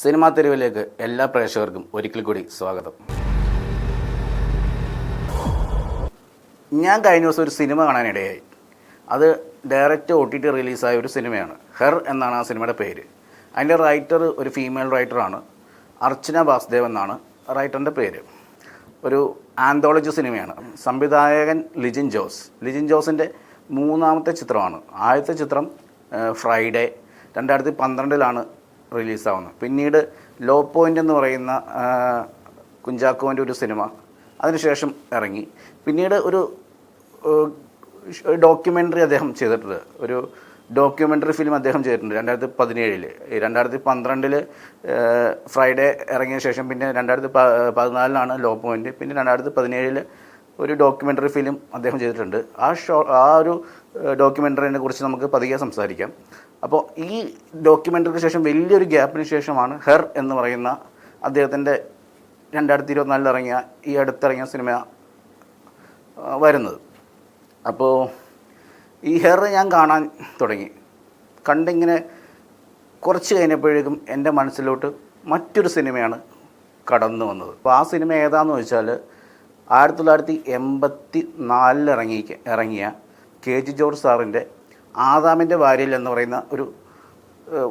Cinema തെരുവിലേക്ക് എല്ലാ പ്രേക്ഷകർക്കും ഒരിക്കൽ കൂടി സ്വാഗതം. ഞാൻ കഴിഞ്ഞ ദിവസം ഒരു സിനിമ കാണാനിടയായി. അത് ഡയറക്റ്റ് ഒ ടി ടി റിലീസായ ഒരു സിനിമയാണ്. ഹെർ എന്നാണ് ആ സിനിമയുടെ പേര്. അതിന്റെ റൈറ്റർ ഒരു ഫീമെയിൽ റൈറ്ററാണ്. അർച്ചന വാസുദേവ് എന്നാണ് റൈറ്ററിന്റെ പേര്. ഒരു ആന്തോളജി സിനിമയാണ്. സംവിധായകൻ ലിജിൻ ജോസ്. ലിജിൻ ജോസിന്റെ മൂന്നാമത്തെ ചിത്രമാണ്. ആദ്യത്തെ ചിത്രം ഫ്രൈഡേ. രണ്ടായിരത്തി പന്ത്രണ്ടിലാണ് റിലീസാവുന്നത് പിന്നീട് ലോ പോയിന്റ് എന്ന് പറയുന്ന കുഞ്ചാക്കോന്റെ ഒരു സിനിമ അതിനുശേഷം ഇറങ്ങി. പിന്നീട് ഒരു ഡോക്യുമെന്ററി അദ്ദേഹം ചെയ്തിട്ടുണ്ട്. ഒരു ഡോക്യുമെന്ററി ഫിലിം അദ്ദേഹം ചെയ്തിട്ടുണ്ട് രണ്ടായിരത്തി പതിനേഴിൽ രണ്ടായിരത്തി പന്ത്രണ്ടിൽ ഫ്രൈഡേ ഇറങ്ങിയ ശേഷം പിന്നെ രണ്ടായിരത്തി പതിനാലിനാണ് ലോ പോയിന്റ് പിന്നെ രണ്ടായിരത്തി പതിനേഴിൽ ഒരു ഡോക്യുമെന്ററി ഫിലിം അദ്ദേഹം ചെയ്തിട്ടുണ്ട്. ആ ഷോ ആ ഒരു ഡോക്യുമെന്ററിനെ കുറിച്ച് നമുക്ക് പതിയെ സംസാരിക്കാം. അപ്പോൾ ഈ ഡോക്യുമെന്ററിക്ക് ശേഷം വലിയൊരു ഗ്യാപ്പിന് ശേഷമാണ് ഹെർ എന്ന് പറയുന്ന അദ്ദേഹത്തിന്റെ രണ്ടായിരത്തി ഇരുപത്തിനാലിൽ ഇറങ്ങിയ ഈ അടുത്തിറങ്ങിയ സിനിമ വരുന്നത്. അപ്പോൾ ഈ ഹെർ ഞാൻ കാണാൻ തുടങ്ങി. കണ്ടിങ്ങനെ കുറച്ച് കഴിഞ്ഞപ്പോഴേക്കും എന്റെ മനസ്സിലോട്ട് മറ്റൊരു സിനിമയാണ് കടന്നു വന്നത്. അപ്പോൾ ആ സിനിമ ഏതാന്ന് വെച്ചാൽ ആയിരത്തി തൊള്ളായിരത്തി എൺപത്തി നാലിൽ ഇറങ്ങി ഇറങ്ങിയ കെ ജി ജോർജ് സാറിന്റെ ആദാമിന്റെ ഭാര്യയിൽ എന്ന് പറയുന്ന ഒരു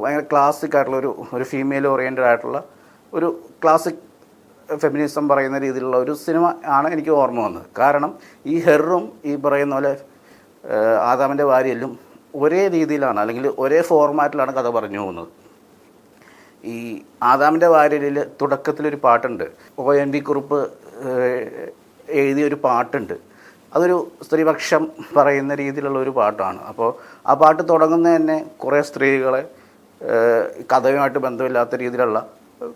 ഭയങ്കര ക്ലാസിക് ആയിട്ടുള്ള ഒരു ഒരു ഫീമെയിൽ ഓറിയന്റഡ് ആയിട്ടുള്ള ഒരു ക്ലാസിക് ഫെമിനിസം പറയുന്ന രീതിയിലുള്ള ഒരു സിനിമ ആണ് എനിക്ക് ഓർമ്മ വന്നത്. കാരണം ഈ ഹെറും ഈ പറയുന്ന പോലെ ആദാമിന്റെ ഭാര്യയിലും ഒരേ രീതിയിലാണ് അല്ലെങ്കിൽ ഒരേ ഫോർമാറ്റിലാണ് കഥ പറഞ്ഞു പോകുന്നത്. ഈ ആദാമിന്റെ വാര്യലിൽ തുടക്കത്തിലൊരു പാട്ടുണ്ട്. ഒ എൻ വി കുറുപ്പ് എഴുതിയൊരു പാട്ടുണ്ട്. അതൊരു സ്ത്രീപക്ഷം പറയുന്ന രീതിയിലുള്ള ഒരു പാട്ടാണ്. അപ്പോൾ ആ പാട്ട് തുടങ്ങുന്ന തന്നെ കുറേ സ്ത്രീകളെ കഥയുമായിട്ട് ബന്ധമില്ലാത്ത രീതിയിലുള്ള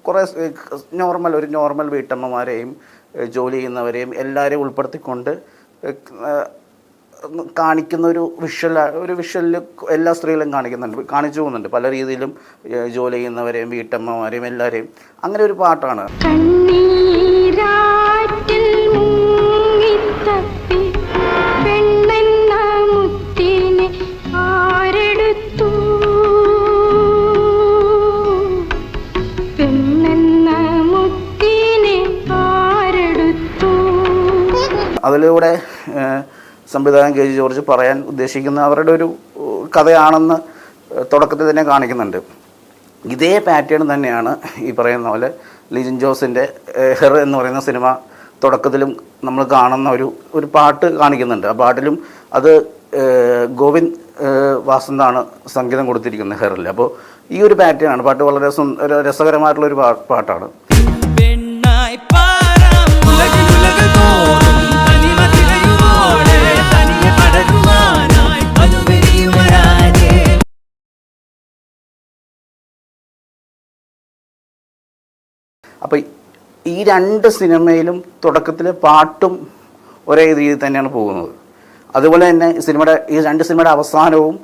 കുറേ നോർമൽ ഒരു നോർമൽ വീട്ടമ്മമാരെയും ജോലി ചെയ്യുന്നവരെയും എല്ലാവരെയും ഉൾപ്പെടുത്തിക്കൊണ്ട് കാണിക്കുന്ന ഒരു വിഷ്വൽ ഒരു വിഷ്വലിൽ എല്ലാ സ്ത്രീകളും കാണിക്കുന്നുണ്ട് കാണിച്ചു പോകുന്നുണ്ട്. പല രീതിയിലും ജോലി ചെയ്യുന്നവരെയും വീട്ടമ്മമാരെയും എല്ലാവരെയും. അങ്ങനെ ഒരു പാട്ടാണ്. കണ്ണീരാറ്റിൽ അതിലൂടെ സംവിധായകൻ കെ ജി ജോർജ് പറയാൻ ഉദ്ദേശിക്കുന്ന അവരുടെ ഒരു കഥയാണെന്ന് തുടക്കത്തിൽ തന്നെ കാണിക്കുന്നുണ്ട്. ഇതേ പാറ്റേൺ തന്നെയാണ് ഈ പറയുന്ന പോലെ ലിജിൻ ജോസിന്റെ ഹെർ എന്ന് പറയുന്ന സിനിമ തുടക്കത്തിലും നമ്മൾ കാണുന്ന ഒരു ഒരു പാട്ട് കാണിക്കുന്നുണ്ട്. ആ പാട്ടിലും അത് ഗോവിന്ദ് വാസന്താണ് സംഗീതം കൊടുത്തിരിക്കുന്നത് ഹെറിൽ. അപ്പോൾ ഈ ഒരു പാറ്റേൺ ആണ്. പാട്ട് വളരെ രസകരമായിട്ടുള്ള ഒരു പാട്ടാണ്. അപ്പോൾ ഈ രണ്ട് സിനിമയിലും തുടക്കത്തിൽ പാട്ടും ഒരേ രീതിയിൽ തന്നെയാണ് പോകുന്നത്. അതുപോലെ തന്നെ സിനിമയുടെ ഈ രണ്ട് സിനിമയുടെ അവസാനവും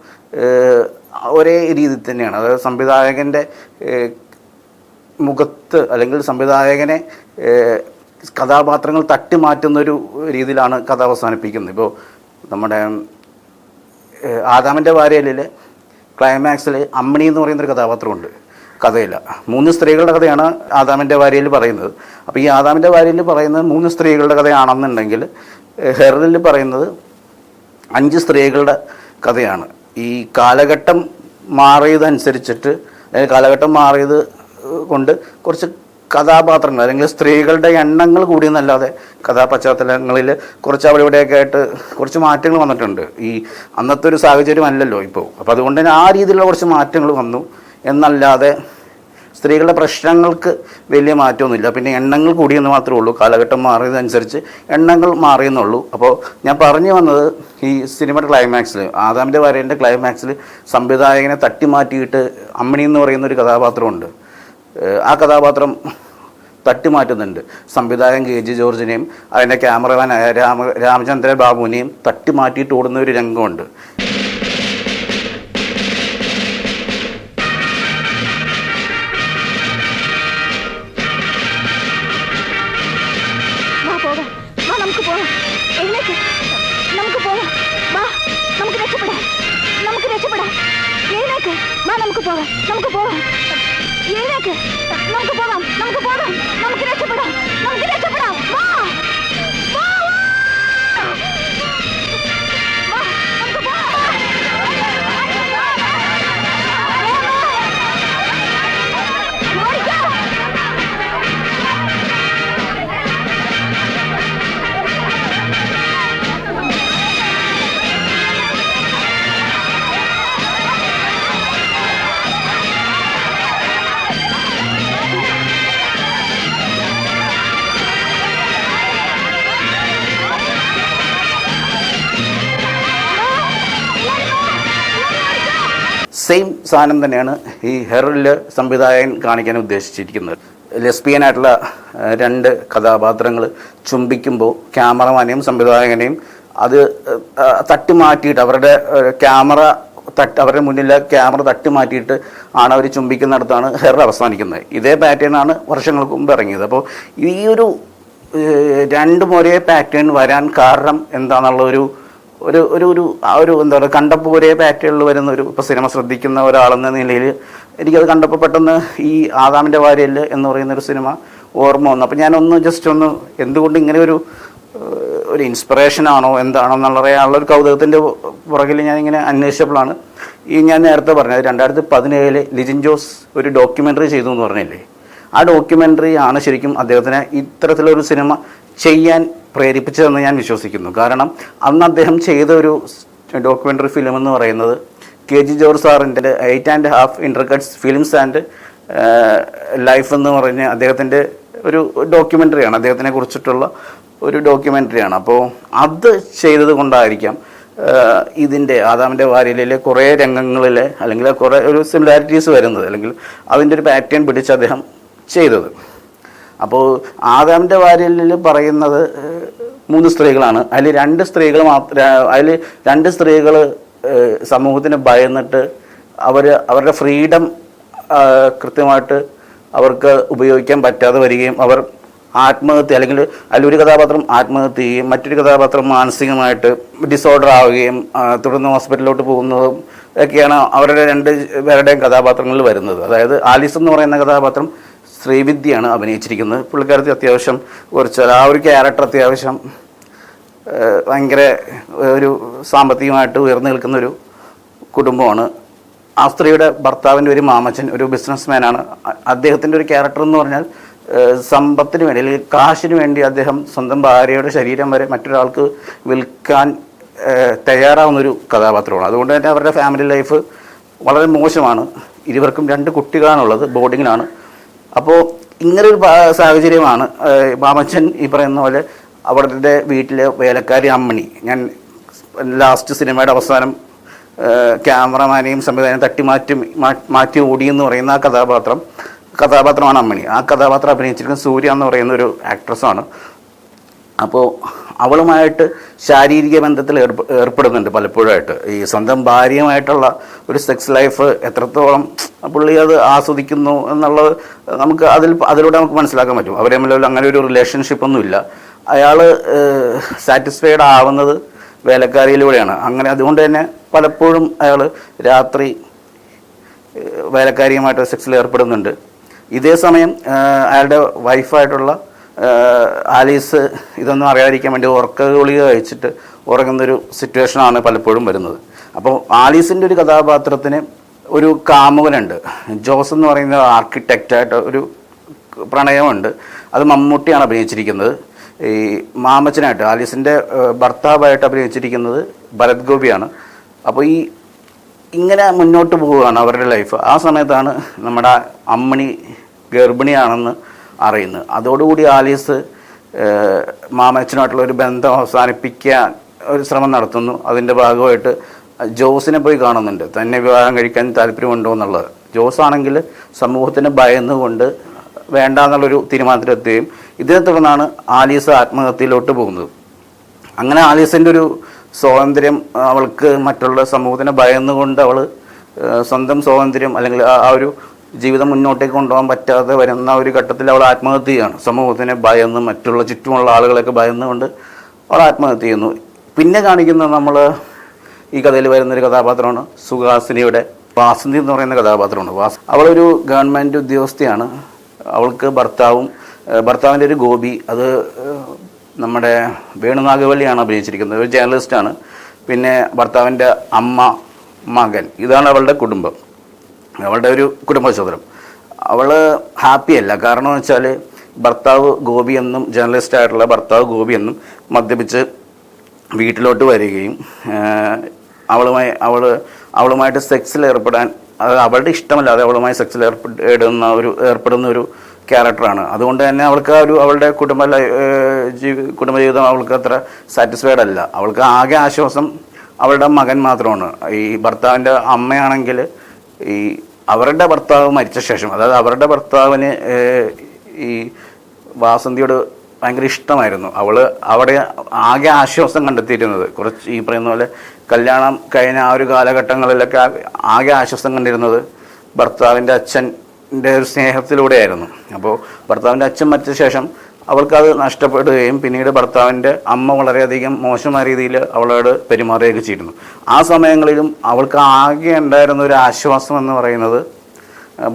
ഒരേ രീതിയിൽ തന്നെയാണ്. അതായത് സംവിധായകന്റെ മുഖത്ത് അല്ലെങ്കിൽ സംവിധായകനെ കഥാപാത്രങ്ങൾ തട്ടിമാറ്റുന്ന ഒരു രീതിയിലാണ് കഥ അവസാനിപ്പിക്കുന്നത്. ഇപ്പോൾ നമ്മുടെ ആദാമിന്റെ വാര്യലിൽ ക്ലൈമാക്സിൽ അമ്മിണി എന്ന് പറയുന്നൊരു കഥാപാത്രമുണ്ട്. കഥയില്ല. മൂന്ന് സ്ത്രീകളുടെ കഥയാണ് ആദാമിന്റെ വാര്യയിൽ പറയുന്നത്. അപ്പോൾ ഈ ആദാമിന്റെ വാര്യയിൽ പറയുന്നത് മൂന്ന് സ്ത്രീകളുടെ കഥയാണെന്നുണ്ടെങ്കിൽ ഹെറലിൽ പറയുന്നത് അഞ്ച് സ്ത്രീകളുടെ കഥയാണ്. ഈ കാലഘട്ടം മാറിയതനുസരിച്ചിട്ട് അല്ലെങ്കിൽ കാലഘട്ടം മാറിയത് കൊണ്ട് കുറച്ച് കഥാപാത്രങ്ങൾ അല്ലെങ്കിൽ സ്ത്രീകളുടെ എണ്ണങ്ങൾ കൂടിയെന്നല്ലാതെ കഥാപശ്ചാത്തലങ്ങളിൽ കുറച്ച് അവിടെ ഇവിടെയൊക്കെ ആയിട്ട് കുറച്ച് മാറ്റങ്ങൾ വന്നിട്ടുണ്ട്. ഈ അന്നത്തെ ഒരു സാഹചര്യം അല്ലല്ലോ ഇപ്പോൾ. അപ്പോൾ അതുകൊണ്ട് തന്നെ ആ രീതിയിലുള്ള കുറച്ച് മാറ്റങ്ങൾ വന്നു. എന്നല്ലാതെ സ്ത്രീകളുടെ പ്രശ്നങ്ങൾക്ക് വലിയ മാറ്റമൊന്നുമില്ല. പിന്നെ എണ്ണങ്ങൾ കൂടിയെന്ന് മാത്രമേ ഉള്ളൂ. കാലഘട്ടം മാറിയതനുസരിച്ച് എണ്ണങ്ങൾ മാറിയെന്നുള്ളൂ. അപ്പോൾ ഞാൻ പറഞ്ഞു വന്നത് ഈ സിനിമയുടെ ക്ലൈമാക്സിൽ ആദാമിന്റെ വരേന്റെ ക്ലൈമാക്സിൽ സംവിധായകനെ തട്ടിമാറ്റിയിട്ട് അമ്മിണി എന്ന് പറയുന്ന ഒരു കഥാപാത്രമുണ്ട്. ആ കഥാപാത്രം തട്ടിമാറ്റുന്നുണ്ട്. സംവിധായകൻ കെ ജി ജോർജിനെയും അതിന്റെ ക്യാമറമാനായ രാമ രാമചന്ദ്ര ബാബുവിനെയും തട്ടിമാറ്റിയിട്ട് ഓടുന്ന ഒരു രംഗമുണ്ട്. രക്ഷപ്പെടാം നമുക്ക് രക്ഷപ്പെടാം എഴുന്നേക്ക് വാ നമുക്ക് പോകാം നമുക്ക് പോകാം എഴുന്നേക്ക് സാധനം തന്നെയാണ് ഈ ഹെറലിൽ സംവിധായകൻ കാണിക്കാൻ ഉദ്ദേശിച്ചിരിക്കുന്നത്. ലെസ്ബിയൻ ആയിട്ടുള്ള രണ്ട് കഥാപാത്രങ്ങൾ ചുംബിക്കുമ്പോൾ ക്യാമറമാനെയും സംവിധായകനെയും അത് തട്ടി മാറ്റിയിട്ട് അവരുടെ ക്യാമറ തട്ട് അവരുടെ മുന്നിലെ ക്യാമറ തട്ടി മാറ്റിയിട്ട് ആണ് അവർ ചുംബിക്കുന്നിടത്താണ് ഹെർ അവസാനിക്കുന്നത്. ഇതേ പാറ്റേൺ ആണ് വർഷങ്ങൾക്ക് മുമ്പ് ഇറങ്ങിയത്. അപ്പോൾ ഈ ഒരു രണ്ടും ഒരേ പാറ്റേൺ വരാൻ കാരണം എന്താണെന്നുള്ള ഒരു ഒരു ഒരു ഒരു ആ ഒരു എന്താ പറയുക കണ്ടപ്പോൾ ഒരേ പാറ്റേണിൽ വരുന്ന ഒരു ഇപ്പോൾ സിനിമ ശ്രദ്ധിക്കുന്ന ഒരാളെന്ന നിലയിൽ എനിക്കത് കണ്ടപ്പോൾ പെട്ടെന്ന് ഈ ആദാമിന്റെ വാര്യൽ എന്ന് പറയുന്ന ഒരു സിനിമ ഓർമ്മ വന്നു. അപ്പോൾ ഞാനൊന്ന് ജസ്റ്റ് ഒന്ന് എന്തുകൊണ്ട് ഇങ്ങനെ ഒരു ഒരു ഇൻസ്പിറേഷൻ ആണോ എന്താണോ എന്നുള്ള അറിയാനുള്ള ഒരു കൗതുകത്തിന്റെ പുറകിൽ ഞാനിങ്ങനെ അന്വേഷിച്ചപ്പോഴാണ് ഈ ഞാൻ നേരത്തെ പറഞ്ഞത് രണ്ടായിരത്തി പതിനേഴിൽ ലിജിൻ ജോസ് ഒരു ഡോക്യുമെന്ററി ചെയ്തു എന്ന് പറഞ്ഞില്ലേ? ആ ഡോക്യുമെന്ററി ആണ് ശരിക്കും അദ്ദേഹത്തിന് ഇത്തരത്തിലൊരു സിനിമ ചെയ്യാൻ പ്രേരിപ്പിച്ചതെന്ന് ഞാൻ വിശ്വസിക്കുന്നു. കാരണം അന്ന് അദ്ദേഹം ചെയ്ത ഒരു ഡോക്യുമെന്ററി ഫിലിം എന്ന് പറയുന്നത് കെ ജി ജോർജ് സാറിന്റെ eight and half intercuts films and life എന്ന് പറഞ്ഞ് അദ്ദേഹത്തിന്റെ ഒരു ഡോക്യുമെന്ററിയാണ് അദ്ദേഹത്തിനെ കുറിച്ചിട്ടുള്ള ഒരു ഡോക്യുമെന്ററിയാണ് അപ്പോൾ അത് ചെയ്തത് കൊണ്ടായിരിക്കാം ഇതിന്റെ ആദാമിന്റെ വാര്യലിലെ കുറേ രംഗങ്ങളിലെ അല്ലെങ്കിൽ കുറേ ഒരു സിമിലാരിറ്റീസ് വരുന്നത് അല്ലെങ്കിൽ അതിന്റെ ഒരു പാറ്റേൺ പിടിച്ച് അദ്ദേഹം ചെയ്തത്. അപ്പോൾ ആദാമിന്റെ വാര്യലിൽ പറയുന്നത് മൂന്ന് സ്ത്രീകളാണ്. അതിൽ രണ്ട് സ്ത്രീകൾ മാത്രം അതിൽ രണ്ട് സ്ത്രീകൾ സമൂഹത്തിന് ഭയന്നിട്ട് അവർ അവരുടെ ഫ്രീഡം കൃത്യമായിട്ട് അവർക്ക് ഉപയോഗിക്കാൻ പറ്റാതെ വരികയും അവർ ആത്മഹത്യ അല്ലെങ്കിൽ അതിലൊരു കഥാപാത്രം ആത്മഹത്യ ചെയ്യുകയും മറ്റൊരു കഥാപാത്രം മാനസികമായിട്ട് ഡിസോർഡർ ആവുകയും തുടർന്ന് ഹോസ്പിറ്റലിലോട്ട് പോകുന്നതും ഒക്കെയാണ് അവരുടെ രണ്ട് പേരുടെയും കഥാപാത്രങ്ങളിൽ വരുന്നത്. അതായത് ആലിസ് എന്ന് പറയുന്ന കഥാപാത്രം ശ്രീവിദ്യയാണ് അഭിനയിച്ചിരിക്കുന്നത്. പുള്ളിക്കാരത്തി അത്യാവശ്യം കുറച്ച് ആ ഒരു ക്യാരക്ടർ അത്യാവശ്യം ഭയങ്കര ഒരു സാമ്പത്തികമായിട്ട് ഉയർന്നു നിൽക്കുന്ന ഒരു കുടുംബമാണ്. ആ സ്ത്രീയുടെ ഭർത്താവിന്റെ ഒരു മാമച്ചൻ ഒരു ബിസിനസ്മാനാണ് അദ്ദേഹത്തിന്റെ ഒരു ക്യാരക്ടർ എന്ന് പറഞ്ഞാൽ സമ്പത്തിന് വേണ്ടി അല്ലെങ്കിൽ കാശിന് വേണ്ടി അദ്ദേഹം സ്വന്തം ഭാര്യയുടെ ശരീരം വരെ മറ്റൊരാൾക്ക് വിൽക്കാൻ തയ്യാറാവുന്നൊരു കഥാപാത്രമാണ്. അതുകൊണ്ട് തന്നെ അവരുടെ ഫാമിലി ലൈഫ് വളരെ മോശമാണ്. ഇരുവർക്കും രണ്ട് കുട്ടികളാണുള്ളത് ബോർഡിങ്ങിലാണ് അപ്പോൾ ഇങ്ങനെ ഒരു സാഹചര്യമാണ് മാമച്ചൻ ഈ പറയുന്ന പോലെ അവിടുത്തെ വീട്ടിലെ വേലക്കാരി അമ്മണി. ഞാൻ ലാസ്റ്റ് സിനിമയുടെ അവസാനം ക്യാമറമാനെയും സംവിധാനം തട്ടി മാറ്റി മാറ്റി ഓടി എന്ന് പറയുന്ന ആ കഥാപാത്രം കഥാപാത്രമാണ് അമ്മണി. ആ കഥാപാത്രം അഭിനയിച്ചിരിക്കുന്ന സൂര്യ എന്ന് പറയുന്ന ഒരു ആക്ട്രസ്സാണ് അപ്പോൾ അവളുമായിട്ട് ശാരീരിക ബന്ധത്തിൽ ഏർപ്പ ഏർപ്പെടുന്നുണ്ട് പലപ്പോഴായിട്ട്. ഈ സ്വന്തം ഭാര്യയുമായിട്ടുള്ള ഒരു സെക്സ് ലൈഫ് എത്രത്തോളം പുള്ളി അത് ആസ്വദിക്കുന്നു എന്നുള്ളത് നമുക്ക് അതിൽ അതിലൂടെ നമുക്ക് മനസ്സിലാക്കാൻ പറ്റും. അവർ തമ്മിൽ അങ്ങനെ ഒരു റിലേഷൻഷിപ്പ് ഒന്നുമില്ല അയാൾ സാറ്റിസ്ഫൈഡ് ആവുന്നത് വേലക്കാരിയിലൂടെയാണ്. അങ്ങനെ അതുകൊണ്ട് തന്നെ പലപ്പോഴും അയാൾ രാത്രി വേലക്കാരിയുമായിട്ട് സെക്സിൽ ഏർപ്പെടുന്നുണ്ട്. ഇതേ സമയം അയാളുടെ വൈഫായിട്ടുള്ള ആലീസ് ഇതൊന്നും അറിയാതിരിക്കാൻ വേണ്ടി ഉറക്ക ഗുളിക കഴിച്ചിട്ട് ഉറങ്ങുന്നൊരു സിറ്റുവേഷനാണ് പലപ്പോഴും വരുന്നത്. അപ്പോൾ ആലീസിന്റെ ഒരു കഥാപാത്രത്തിന് ഒരു കാമുകനുണ്ട്. ജോസ് എന്ന് പറയുന്ന ആർക്കിടെക്റ്റായിട്ട് ഒരു പ്രണയമുണ്ട്. അത് മമ്മൂട്ടിയാണ് അഭിനയിച്ചിരിക്കുന്നത്. ഈ മാമച്ചനായിട്ട് ആലീസിന്റെ ഭർത്താവായിട്ട് അഭിനയിച്ചിരിക്കുന്നത് ഭരത് ഗോപിയാണ്. അപ്പോൾ ഈ ഇങ്ങനെ മുന്നോട്ട് പോവുകയാണ് അവരുടെ ലൈഫ് ആ സമയത്താണ് നമ്മുടെ അമ്മണി ഗർഭിണിയാണെന്ന് അറിയുന്നത്. അതോടുകൂടി ആലീസ് മാമച്ചനുമായിട്ടുള്ള ഒരു ബന്ധം അവസാനിപ്പിക്കാൻ ഒരു ശ്രമം നടത്തുന്നു. അതിന്റെ ഭാഗമായിട്ട് ജോസിനെ പോയി കാണുന്നുണ്ട്. തന്നെ വിവാഹം കഴിക്കാൻ താല്പര്യമുണ്ടോ എന്നുള്ളത്. ജോസ് ആണെങ്കിൽ സമൂഹത്തിന് ഭയന്നുകൊണ്ട് വേണ്ട എന്നുള്ളൊരു തീരുമാനത്തിലെത്തുകയും ഇതിനെ തുടർന്നാണ് ആലീസ് ആത്മഹത്യയിലോട്ട് പോകുന്നത്. അങ്ങനെ ആലീസിന്റെ ഒരു സ്വാതന്ത്ര്യം അവൾക്ക് മറ്റുള്ള സമൂഹത്തിനെ ഭയന്നുകൊണ്ട് അവൾ സ്വന്തം സ്വാതന്ത്ര്യം അല്ലെങ്കിൽ ആ ഒരു ജീവിതം മുന്നോട്ടേക്ക് കൊണ്ടുപോകാൻ പറ്റാതെ വരുന്ന ഒരു ഘട്ടത്തിൽ അവൾ ആത്മഹത്യ ചെയ്യാണ്. സമൂഹത്തിനെ ഭയന്ന് മറ്റുള്ള ചുറ്റുമുള്ള ആളുകളെയൊക്കെ ഭയന്നുകൊണ്ട് അവൾ ആത്മഹത്യ ചെയ്യുന്നു. പിന്നെ കാണിക്കുന്ന നമ്മൾ ഈ കഥയിൽ വരുന്നൊരു കഥാപാത്രമാണ് സുഹാസിനിയുടെ വാസന്തി എന്ന് പറയുന്ന കഥാപാത്രമാണ്. വാസ് അവളൊരു ഗവൺമെന്റ് ഉദ്യോഗസ്ഥയാണ്. അവൾക്ക് ഭർത്താവും ഭർത്താവിന്റെ ഒരു ഗോപി. അത് നമ്മുടെ വേണുനാഗവല്ലിയാണ് അഭിനയിച്ചിരിക്കുന്നത്. ഒരു ജേർണലിസ്റ്റാണ്. പിന്നെ ഭർത്താവിന്റെ അമ്മ മകൻ. ഇതാണ് അവളുടെ കുടുംബം. അവളുടെ ഒരു കുടുംബ സഹോദരം അവൾ ഹാപ്പിയല്ല കാരണം വെച്ചാൽ ഭർത്താവ് ഗോപി എന്നും ജേർണലിസ്റ്റ് ആയിട്ടുള്ള ഭർത്താവ് ഗോപി എന്നും മദ്യപിച്ച് വീട്ടിലോട്ട് വരികയും അവളുമായി അവൾ അവളുമായിട്ട് സെക്സിൽ ഏർപ്പെടാൻ അത് അവളുടെ ഇഷ്ടമല്ലാതെ അവളുമായി സെക്സിൽ ഏർപ്പെടുന്ന ഒരു ഏർപ്പെടുന്ന ഒരു ക്യാരക്ടറാണ്. അതുകൊണ്ട് തന്നെ അവൾക്ക് ആ ഒരു അവളുടെ കുടുംബ ജീവി കുടുംബജീവിതം അവൾക്ക് അത്ര സാറ്റിസ്ഫൈഡ് അല്ല. അവൾക്ക് ആകെ ആശ്വാസം അവളുടെ മകൻ മാത്രമാണ്. ഈ ഭർത്താവിന്റെ അമ്മയാണെങ്കിൽ ഈ അവരുടെ ഭർത്താവ് മരിച്ച ശേഷം അതായത് അവരുടെ ഭർത്താവിന് ഈ വാസന്തിയോട് ഭയങ്കര ഇഷ്ടമായിരുന്നു. അവൾ അവിടെ ആകെ ആശ്വാസം കണ്ടെത്തിയിരുന്നത്. കുറച്ച് ഈ പറയുന്ന പോലെ കല്യാണം കഴിഞ്ഞ ആ ഒരു കാലഘട്ടങ്ങളിലൊക്കെ ആകെ ആശ്വാസം കണ്ടിരുന്നത് ഭർത്താവിന്റെ അച്ഛന്റെ ഒരു സ്നേഹത്തിലൂടെയായിരുന്നു. അപ്പോൾ ഭർത്താവിന്റെ അച്ഛൻ മരിച്ച ശേഷം അവൾക്കത് നഷ്ടപ്പെടുകയും പിന്നീട് ഭർത്താവിന്റെ അമ്മ വളരെയധികം മോശമായ രീതിയിൽ അവളോട് പെരുമാറുകയൊക്കെ ചെയ്തിരുന്നു. ആ സമയങ്ങളിലും അവൾക്ക് ആകെ ഉണ്ടായിരുന്ന ഒരു ആശ്വാസം എന്ന് പറയുന്നത്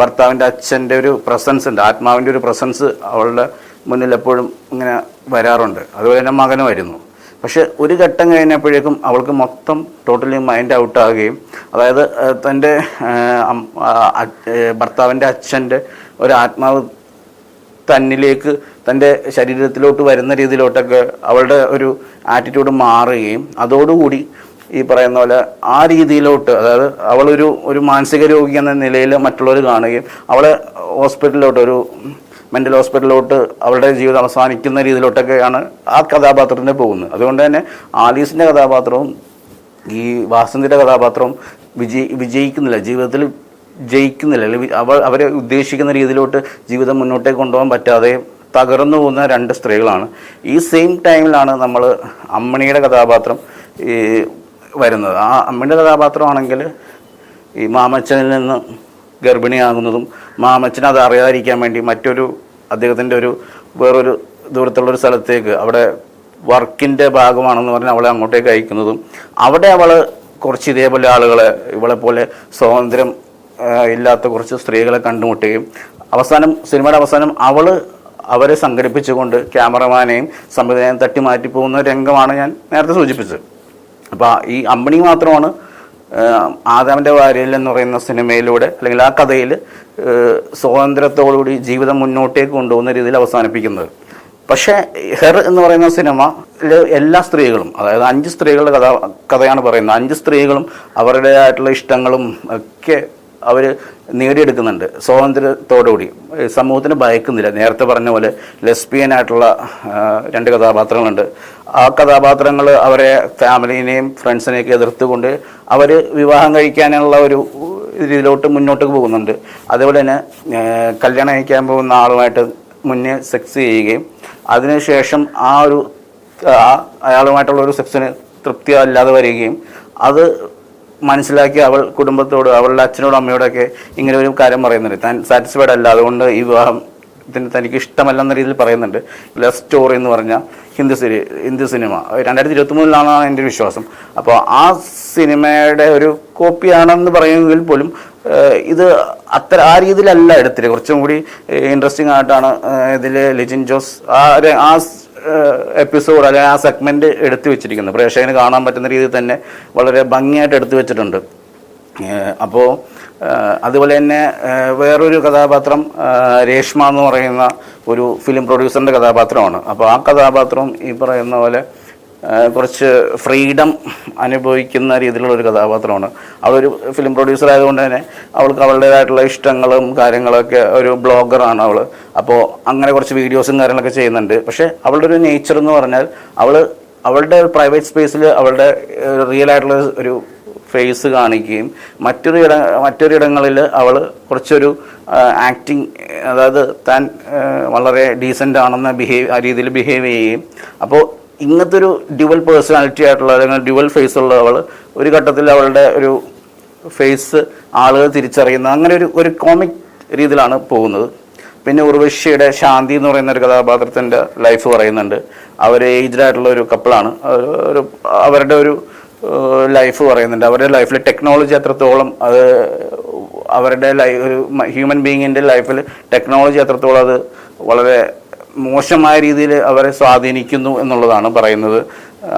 ഭർത്താവിന്റെ അച്ഛന്റെ ഒരു പ്രസൻസ് ഉണ്ട്. ആത്മാവിന്റെ ഒരു പ്രസൻസ് അവളുടെ മുന്നിൽ എപ്പോഴും ഇങ്ങനെ വരാറുണ്ട്. അതുപോലെ തന്നെ മകനും വരുന്നു പക്ഷെ ഒരു ഘട്ടം കഴിഞ്ഞപ്പോഴേക്കും അവൾക്ക് മൊത്തം ടോട്ടലി മൈൻഡ് ഔട്ട് ആവുകയും അതായത് തന്റെ ഭർത്താവിന്റെ അച്ഛന്റെ ഒരു ആത്മാവ് തന്നിലേക്ക് തന്റെ ശരീരത്തിലോട്ട് വരുന്ന രീതിയിലോട്ടൊക്കെ അവളുടെ ഒരു ആറ്റിറ്റ്യൂഡ് മാറുകയും അതോടുകൂടി ഈ പറയുന്ന പോലെ ആ രീതിയിലോട്ട് അതായത് അവളൊരു ഒരു മാനസിക രോഗി എന്ന നിലയിൽ മറ്റുള്ളവർ കാണുകയും അവളെ ഹോസ്പിറ്റലിലോട്ട് ഒരു മെന്റൽ ഹോസ്പിറ്റലിലോട്ട് അവളുടെ ജീവിതം അവസാനിക്കുന്ന രീതിയിലോട്ടൊക്കെയാണ് ആ കഥാപാത്രത്തിന്റെ പോകുന്നത്. അതുകൊണ്ട് തന്നെ ആലീസിന്റെ കഥാപാത്രവും ഈ വാസന്തിയുടെ കഥാപാത്രവും വിജയി വിജയിക്കുന്നില്ല. ജീവിതത്തിൽ ജയിക്കുന്നില്ല. അല്ലെങ്കിൽ അവ അവരെ ഉദ്ദേശിക്കുന്ന രീതിയിലോട്ട് ജീവിതം മുന്നോട്ടേ കൊണ്ടുപോകാൻ പറ്റാതെ തകർന്നു പോകുന്ന രണ്ട് സ്ത്രീകളാണ്. ഈ സെയിം ടൈമിലാണ് നമ്മൾ അമ്മണിയുടെ കഥാപാത്രം ഈ വരുന്നത്. ആ അമ്മണിയുടെ കഥാപാത്രമാണെങ്കിൽ ഈ മാമച്ചനിൽ നിന്ന് ഗർഭിണിയാകുന്നതും മാമച്ചൻ അത് അറിയാതിരിക്കാൻ വേണ്ടി മറ്റൊരു അദ്ദേഹത്തിന്റെ ഒരു വേറൊരു ദൂരത്തുള്ളൊരു സ്ഥലത്തേക്ക് അവിടെ വർക്കിന്റെ ഭാഗമാണെന്ന് പറഞ്ഞ് അവളെ അങ്ങോട്ടേക്ക് അയക്കുന്നതും അവിടെ അവൾ കുറച്ച് ഇതേപോലെ ആളുകളെ ഇവളെ പോലെ സ്വാതന്ത്ര്യം ഇല്ലാത്ത കുറച്ച് സ്ത്രീകളെ കണ്ടുമുട്ടുകയും അവസാനം സിനിമയുടെ അവസാനം അവൾ അവരെ സംഘടിപ്പിച്ചുകൊണ്ട് ക്യാമറമാനെയും സംവിധാനം തട്ടി മാറ്റി പോകുന്ന രംഗമാണ് ഞാൻ നേരത്തെ സൂചിപ്പിച്ചത്. അപ്പോൾ ഈ അമ്പണി മാത്രമാണ് ആദാമിന്റെ വാര്യൽ എന്ന് പറയുന്ന സിനിമയിലൂടെ അല്ലെങ്കിൽ ആ കഥയിൽ സ്വാതന്ത്ര്യത്തോടുകൂടി ജീവിതം മുന്നോട്ടേക്ക് കൊണ്ടുപോകുന്ന രീതിയിൽ അവസാനിപ്പിക്കുന്നത്. പക്ഷേ ഹെർ എന്ന് പറയുന്ന സിനിമയിൽ എല്ലാ സ്ത്രീകളും അതായത് അഞ്ച് സ്ത്രീകളുടെ കഥ കഥയാണ് പറയുന്നത്. അഞ്ച് സ്ത്രീകളും അവരുടേതായിട്ടുള്ള ഇഷ്ടങ്ങളും ഒക്കെ അവർ നേടിയെടുക്കുന്നുണ്ട്. സ്വാതന്ത്ര്യത്തോടുകൂടി. സമൂഹത്തിന് ഭയക്കുന്നില്ല. നേരത്തെ പറഞ്ഞ പോലെ ലെസ്ബിയൻ ആയിട്ടുള്ള രണ്ട് കഥാപാത്രങ്ങളുണ്ട്. ആ കഥാപാത്രങ്ങൾ അവരെ ഫാമിലിനെയും ഫ്രണ്ട്സിനെയൊക്കെ എതിർത്തുകൊണ്ട് അവർ വിവാഹം കഴിക്കാനുള്ള ഒരു രീതിയിലോട്ട് മുന്നോട്ട് പോകുന്നുണ്ട്. അതേപോലെ തന്നെ കല്യാണം കഴിക്കാൻ പോകുന്ന ആളുമായിട്ട് മുന്നേ സെക്സ് ചെയ്യുകയും അതിനുശേഷം ആ ഒരു അയാളുമായിട്ടുള്ള ഒരു സെക്സിന് തൃപ്തി അല്ലാതെ വരികയും അത് മനസ്സിലാക്കി അവൾ കുടുംബത്തോട് അവളുടെ അച്ഛനോടും അമ്മയോടൊക്കെ ഇങ്ങനെ ഒരു കാര്യം പറയുന്നുണ്ട്. താൻ സാറ്റിസ്ഫൈഡ് അല്ല അതുകൊണ്ട് ഈ വിവാഹം വിവാഹത്തിന് തനിക്ക് ഇഷ്ടമല്ലെന്ന രീതിയിൽ പറയുന്നുണ്ട്. ലവ് സ്റ്റോറി എന്ന് പറഞ്ഞ ഹിന്ദി സിനി ഹിന്ദി സിനിമ. രണ്ടായിരത്തി ഇരുപത്തി മൂന്നിലാണ് എന്റെ വിശ്വാസം. അപ്പോൾ ആ സിനിമയുടെ ഒരു കോപ്പിയാണെന്ന് പറയുമെങ്കിൽ പോലും ഇത് അത്ര ആ രീതിയിലല്ല എടുത്തിട്ട് കുറച്ചും കൂടി ഇൻട്രസ്റ്റിംഗ് ആയിട്ടാണ് ഇതിൽ ലിജിൻ ജോസ് ആ ആ എപ്പിസോഡ് അല്ലെങ്കിൽ ആ സെഗ്മെന്റ് എടുത്തു വെച്ചിരിക്കുന്നത്. പ്രേക്ഷകന് കാണാൻ പറ്റുന്ന രീതിയിൽ തന്നെ വളരെ ഭംഗിയായിട്ട് എടുത്തു വെച്ചിട്ടുണ്ട്. അപ്പോൾ അതുപോലെ തന്നെ വേറൊരു കഥാപാത്രം രേഷ്മ എന്ന് പറയുന്ന ഒരു ഫിലിം പ്രൊഡ്യൂസറിന്റെ കഥാപാത്രമാണ്. അപ്പോൾ ആ കഥാപാത്രം ഈ പറയുന്ന പോലെ കുറച്ച് ഫ്രീഡം അനുഭവിക്കുന്ന രീതിയിലുള്ള ഒരു കഥാപാത്രമാണ്. അവളൊരു ഫിലിം പ്രൊഡ്യൂസർ ആയതുകൊണ്ട് തന്നെ അവൾക്ക് അവളുടേതായിട്ടുള്ള ഇഷ്ടങ്ങളും കാര്യങ്ങളൊക്കെ ഒരു ബ്ലോഗറാണ് അവൾ അപ്പോൾ അങ്ങനെ കുറച്ച് വീഡിയോസും കാര്യങ്ങളൊക്കെ ചെയ്യുന്നുണ്ട്. പക്ഷേ അവളുടെ ഒരു നേച്ചർ എന്ന് പറഞ്ഞാൽ അവൾ അവളുടെ പ്രൈവറ്റ് സ്പേസിൽ അവളുടെ റിയൽ ആയിട്ടുള്ള ഒരു ഫേസ് കാണിക്കുകയും മറ്റൊരു ഇട മറ്റൊരിടങ്ങളിൽ അവൾ കുറച്ചൊരു ആക്ടിങ് അതായത് താൻ വളരെ ഡീസന്റ് ആണെന്ന ബിഹേവ് ആ രീതിയിൽ ബിഹേവ് ചെയ്യുകയും. അപ്പോൾ ഇങ്ങനത്തെ ഒരു ഡ്യുവൽ പേഴ്സണാലിറ്റി ആയിട്ടുള്ള അല്ലെങ്കിൽ ഡ്യുവൽ ഫേസ് ഉള്ള അവൾ ഒരു ഘട്ടത്തിൽ അവളുടെ ഒരു ഫേസ് ആളുകൾ തിരിച്ചറിയുന്ന അങ്ങനെ ഒരു ഒരു കോമിക് രീതിയിലാണ് പോകുന്നത്. പിന്നെ ഉർവശിയുടെ ശാന്തി എന്ന് പറയുന്ന ഒരു കഥാപാത്രത്തിന്റെ ലൈഫ് പറയുന്നുണ്ട്. അവർ ഏജ്ഡ് ആയിട്ടുള്ള ഒരു കപ്പിളാണ് ഒരു അവരുടെ ഒരു ലൈഫ് പറയുന്നുണ്ട്. അവരുടെ ലൈഫിൽ ടെക്നോളജി എത്രത്തോളം അത് അവരുടെ ലൈ ഒരു ഹ്യൂമൻ ബീങ്ങിന്റെ ലൈഫിൽ ടെക്നോളജി എത്രത്തോളം അത് വളരെ മോശമായ രീതിയിൽ അവരെ സ്വാധീനിക്കുന്നു എന്നുള്ളതാണ് പറയുന്നത്.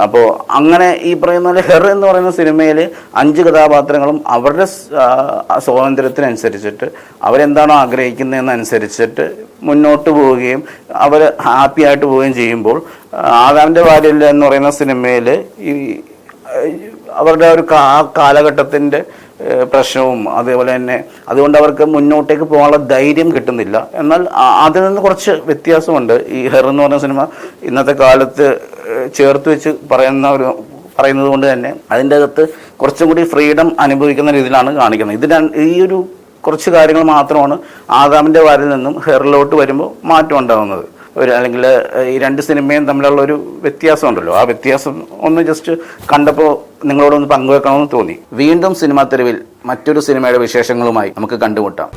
അപ്പോൾ അങ്ങനെ ഈ പറയുന്ന ഹെർ എന്ന് പറയുന്ന സിനിമയിൽ അഞ്ച് കഥാപാത്രങ്ങളും അവരുടെ സ്വാതന്ത്ര്യത്തിനനുസരിച്ചിട്ട് അവരെന്താണോ ആഗ്രഹിക്കുന്നതെന്നനുസരിച്ചിട്ട് മുന്നോട്ട് പോവുകയും അവർ ഹാപ്പി ആയിട്ട് പോവുകയും ചെയ്യുമ്പോൾ ആദാമിന്റെ വാര്യല്ല എന്ന് പറയുന്ന സിനിമയിൽ ഈ അവരുടെ ഒരു കാലഘട്ടത്തിന്റെ പ്രശ്നവും അതേപോലെ തന്നെ അതുകൊണ്ട് അവർക്ക് മുന്നോട്ടേക്ക് പോകാനുള്ള ധൈര്യം കിട്ടുന്നില്ല. എന്നാൽ അതിൽ നിന്ന് കുറച്ച് വ്യത്യാസമുണ്ട്. ഈ ഹെർ എന്ന് പറഞ്ഞ സിനിമ ഇന്നത്തെ കാലത്ത് ചേർത്ത് വെച്ച് പറയുന്ന ഒരു പറയുന്നത് കൊണ്ട് തന്നെ അതിന്റെ അകത്ത് കുറച്ചും കൂടി ഫ്രീഡം അനുഭവിക്കുന്ന രീതിയിലാണ് കാണിക്കുന്നത്. ഇത് ഈ ഒരു കുറച്ച് കാര്യങ്ങൾ മാത്രമാണ് ആദാമിന്റെ വാരിൽ നിന്നും ഹെറിലോട്ട് വരുമ്പോൾ മാറ്റം ഉണ്ടാകുന്നത്. ഒരു അല്ലെങ്കിൽ ഈ രണ്ട് സിനിമയും തമ്മിലുള്ള ഒരു വ്യത്യാസം ഉണ്ടല്ലോ. ആ വ്യത്യാസം ഒന്ന് ജസ്റ്റ് കണ്ടപ്പോൾ നിങ്ങളോടൊന്ന് പങ്കുവെക്കണമെന്ന് തോന്നി. വീണ്ടും സിനിമാ തെരുവിൽ മറ്റൊരു സിനിമയുടെ വിശേഷങ്ങളുമായി നമുക്ക് കണ്ടുമുട്ടാം.